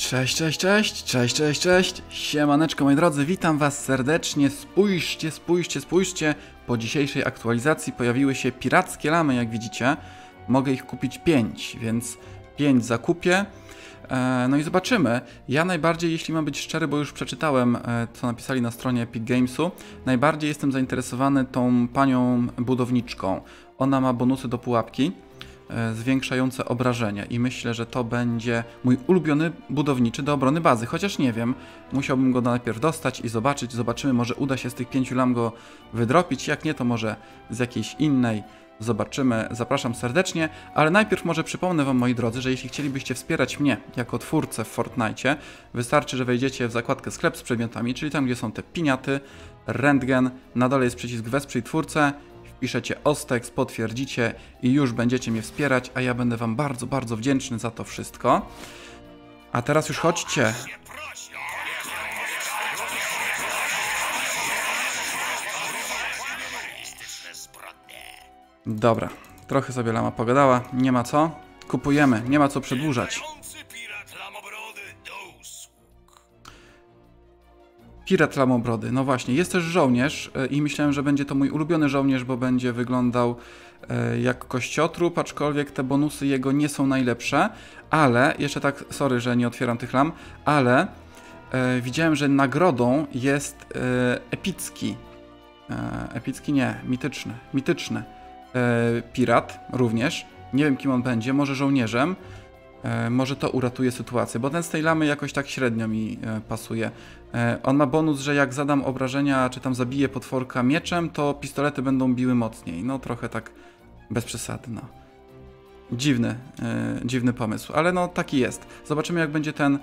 Cześć, cześć, cześć, cześć, cześć, cześć. Siemaneczko moi drodzy, witam was serdecznie. Spójrzcie, spójrzcie, spójrzcie. Po dzisiejszej aktualizacji pojawiły się pirackie lamy, jak widzicie. Mogę ich kupić 5, więc 5 zakupię. E, No i zobaczymy. Ja najbardziej, jeśli mam być szczery, bo już przeczytałem, e, co napisali na stronie Epic Gamesu, najbardziej jestem zainteresowany tą panią budowniczką. Ona ma bonusy do pułapki zwiększające obrażenia. I myślę, że to będzie mój ulubiony budowniczy do obrony bazy, chociaż nie wiem, musiałbym go najpierw dostać i zobaczyć, zobaczymy, może uda się z tych pięciu lam go wydropić, jak nie, to może z jakiejś innej, zobaczymy, zapraszam serdecznie, ale najpierw może przypomnę wam, moi drodzy, że jeśli chcielibyście wspierać mnie jako twórcę w Fortnite, wystarczy, że wejdziecie w zakładkę sklep z przedmiotami, czyli tam, gdzie są te piniaty, rentgen, na dole jest przycisk wesprzyj twórcę, wpiszecie Ostex, potwierdzicie i już będziecie mnie wspierać, a ja będę Wam bardzo, bardzo wdzięczny za to wszystko. A teraz już chodźcie. Dobra, trochę sobie lama pogadała, nie ma co. Kupujemy, nie ma co przedłużać. Pirat Lamobrody, no właśnie, jest też żołnierz e, i myślałem, że będzie to mój ulubiony żołnierz, bo będzie wyglądał e, jak kościotrup, aczkolwiek te bonusy jego nie są najlepsze, ale, jeszcze tak, sorry, że nie otwieram tych lam, ale e, widziałem, że nagrodą jest e, epicki, e, epicki nie, mityczny, mityczny e, pirat również, nie wiem kim on będzie, może żołnierzem, może to uratuje sytuację, bo ten z tej lamy jakoś tak średnio mi e, pasuje. E, on ma bonus, że jak zadam obrażenia, czy tam zabiję potworka mieczem, to pistolety będą biły mocniej. No trochę tak bez przesady, no. Dziwny, e, dziwny pomysł, ale no taki jest. Zobaczymy jak będzie ten e,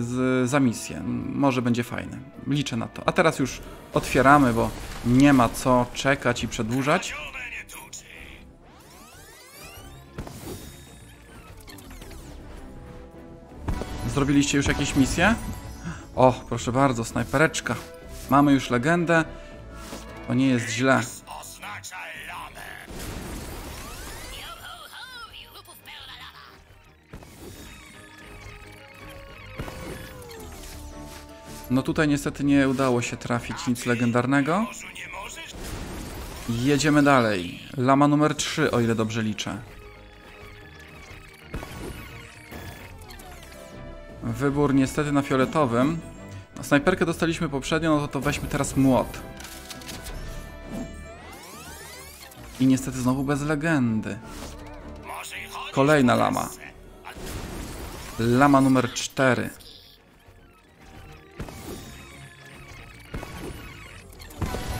z, za misję. Może będzie fajny. Liczę na to. A teraz już otwieramy, bo nie ma co czekać i przedłużać. Zrobiliście już jakieś misje? O, proszę bardzo, snajpereczka. Mamy już legendę. To nie jest źle. No tutaj niestety nie udało się trafić nic legendarnego. Jedziemy dalej. Lama numer 3, o ile dobrze liczę. Wybór niestety na fioletowym. No, snajperkę dostaliśmy poprzednio, no to, to weźmy teraz młot. I niestety znowu bez legendy. Kolejna lama. Lama numer 4.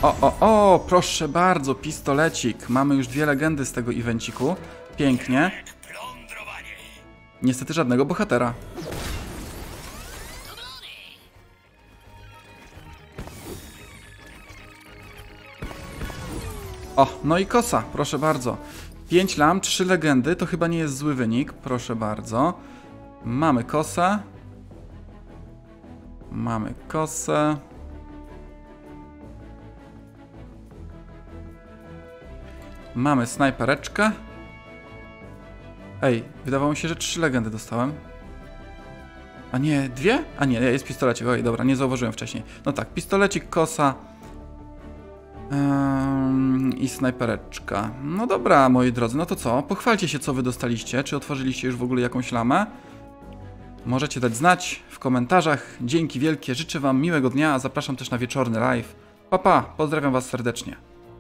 O, o, o, proszę bardzo, pistolecik. Mamy już dwie legendy z tego evenciku. Pięknie. Niestety żadnego bohatera. O, no i kosa, proszę bardzo. 5 lam, 3 legendy, to chyba nie jest zły wynik, proszę bardzo. Mamy kosę. Mamy kosę. Mamy snajpereczkę. Ej, wydawało mi się, że trzy legendy dostałem. A nie, dwie? A nie, jest pistolecik. Oj, dobra, nie zauważyłem wcześniej. No tak, pistolecik, kosa ym, i snajpereczka. No dobra, moi drodzy, no to co? Pochwalcie się, co wy dostaliście. Czy otworzyliście już w ogóle jakąś lamę? Możecie dać znać w komentarzach. Dzięki wielkie, życzę wam miłego dnia, zapraszam też na wieczorny live. Pa, pa, pozdrawiam was serdecznie.